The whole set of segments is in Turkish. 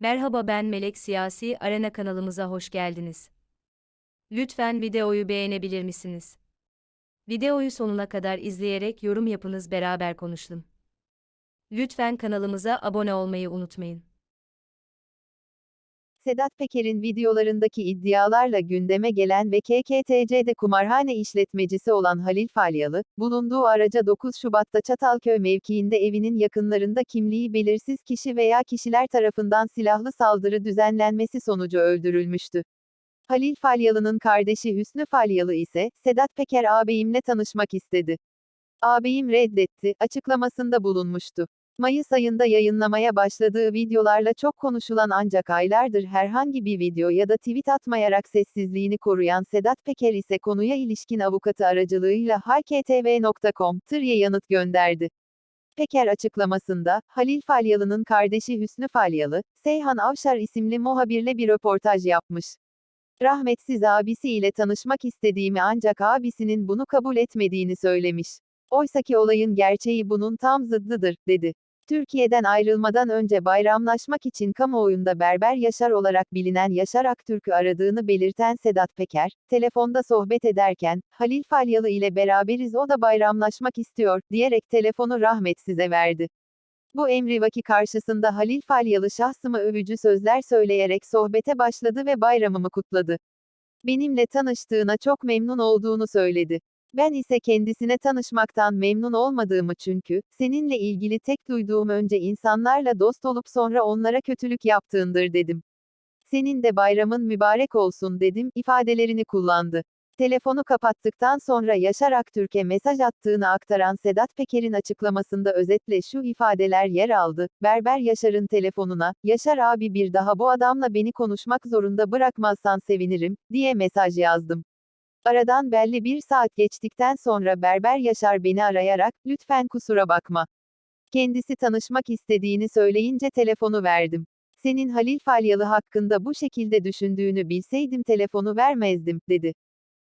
Merhaba ben Melek Siyasi Arena kanalımıza hoş geldiniz. Lütfen videoyu beğenebilir misiniz? Videoyu sonuna kadar izleyerek yorum yapınız beraber konuşalım. Lütfen kanalımıza abone olmayı unutmayın. Sedat Peker'in videolarındaki iddialarla gündeme gelen ve KKTC'de kumarhane işletmecisi olan Halil Falyalı, bulunduğu araca 9 Şubat'ta Çatalköy mevkiinde evinin yakınlarında kimliği belirsiz kişi veya kişiler tarafından silahlı saldırı düzenlenmesi sonucu öldürülmüştü. Halil Falyalı'nın kardeşi Hüsnü Falyalı ise, Sedat Peker ağabeyimle tanışmak istedi. Ağabeyim reddetti, açıklamasında bulunmuştu. Mayıs ayında yayınlamaya başladığı videolarla çok konuşulan ancak aylardır herhangi bir video ya da tweet atmayarak sessizliğini koruyan Sedat Peker ise konuya ilişkin avukatı aracılığıyla halktv.com tırya yanıt gönderdi. Peker açıklamasında, Halil Falyalı'nın kardeşi Hüsnü Falyalı, Seyhan Avşar isimli muhabirle bir röportaj yapmış. Rahmetsiz abisi ile tanışmak istediğimi ancak abisinin bunu kabul etmediğini söylemiş. Oysaki olayın gerçeği bunun tam zıddıdır, dedi. Türkiye'den ayrılmadan önce bayramlaşmak için kamuoyunda Berber Yaşar olarak bilinen Yaşar Aktürk'ü aradığını belirten Sedat Peker, telefonda sohbet ederken, Halil Falyalı ile beraberiz o da bayramlaşmak istiyor, diyerek telefonu rahmetsize verdi. Bu emrivaki karşısında Halil Falyalı şahsımı övücü sözler söyleyerek sohbete başladı ve bayramımı kutladı. Benimle tanıştığına çok memnun olduğunu söyledi. Ben ise kendisine tanışmaktan memnun olmadığımı çünkü, seninle ilgili tek duyduğum önce insanlarla dost olup sonra onlara kötülük yaptığındır dedim. Senin de bayramın mübarek olsun dedim, ifadelerini kullandı. Telefonu kapattıktan sonra Yaşar Aktürk'e mesaj attığını aktaran Sedat Peker'in açıklamasında özetle şu ifadeler yer aldı. Berber Yaşar'ın telefonuna, Yaşar abi bir daha bu adamla beni konuşmak zorunda bırakmazsan sevinirim, diye mesaj yazdım. Aradan belli bir saat geçtikten sonra Berber Yaşar beni arayarak, lütfen kusura bakma. Kendisi tanışmak istediğini söyleyince telefonu verdim. Senin Halil Falyalı hakkında bu şekilde düşündüğünü bilseydim telefonu vermezdim, dedi.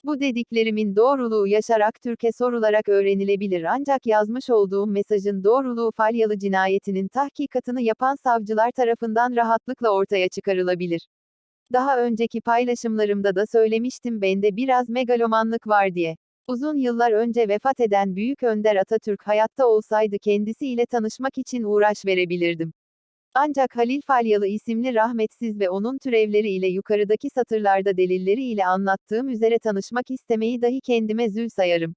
Bu dediklerimin doğruluğu Yaşar Aktürk'e sorularak öğrenilebilir ancak yazmış olduğum mesajın doğruluğu Falyalı cinayetinin tahkikatını yapan savcılar tarafından rahatlıkla ortaya çıkarılabilir. Daha önceki paylaşımlarımda da söylemiştim bende biraz megalomanlık var diye. Uzun yıllar önce vefat eden Büyük Önder Atatürk hayatta olsaydı kendisiyle tanışmak için uğraş verebilirdim. Ancak Halil Falyalı isimli rahmetsiz ve onun türevleri ile yukarıdaki satırlarda delilleri ile anlattığım üzere tanışmak istemeyi dahi kendime zül sayarım.